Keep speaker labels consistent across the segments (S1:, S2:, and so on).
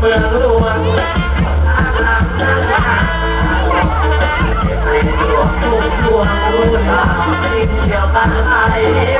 S1: เมืองหลวงถูกหลงรู้ตามเที่ยวกันไป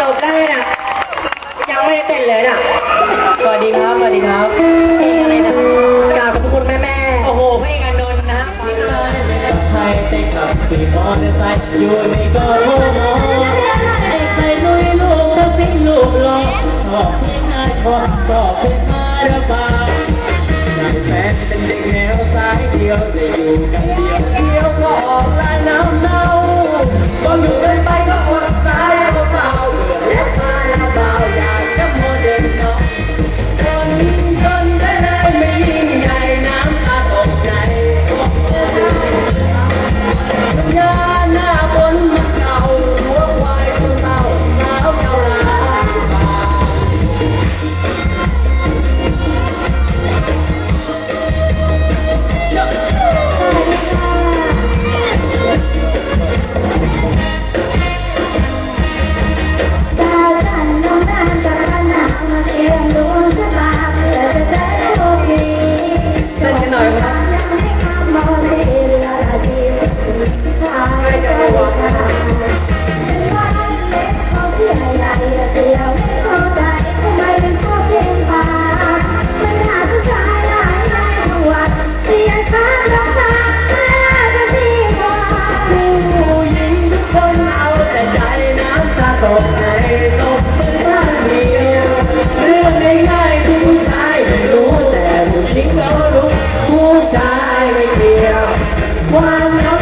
S1: จบได้เลยนะยังไม่เต็นเลยนะสวัสดีครับสวัสดีครับเพลงอะไรนะกราบขอบพระคุณแม่แม่โอ้โหพระเอกอานนท์นะฮะฟังเลยใครเต้นกับปีมอเตอร์ไซค์อยู่ในกอโมโมไอ้ใครลุยลูกก็สิ้นลูกหลงชอบเพลงไอ้ชอบชอบเพลงมาระบาย แฟนเป็นเด็กแนวสายเดียวจะอยู่กันเดียว Where are we?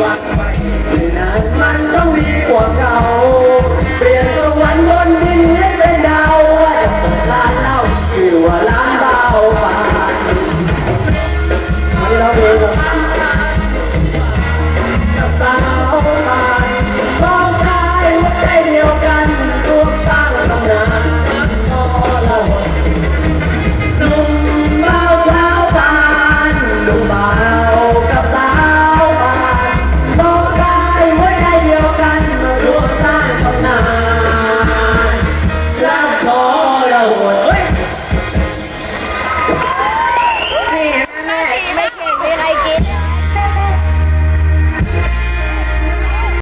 S1: หวั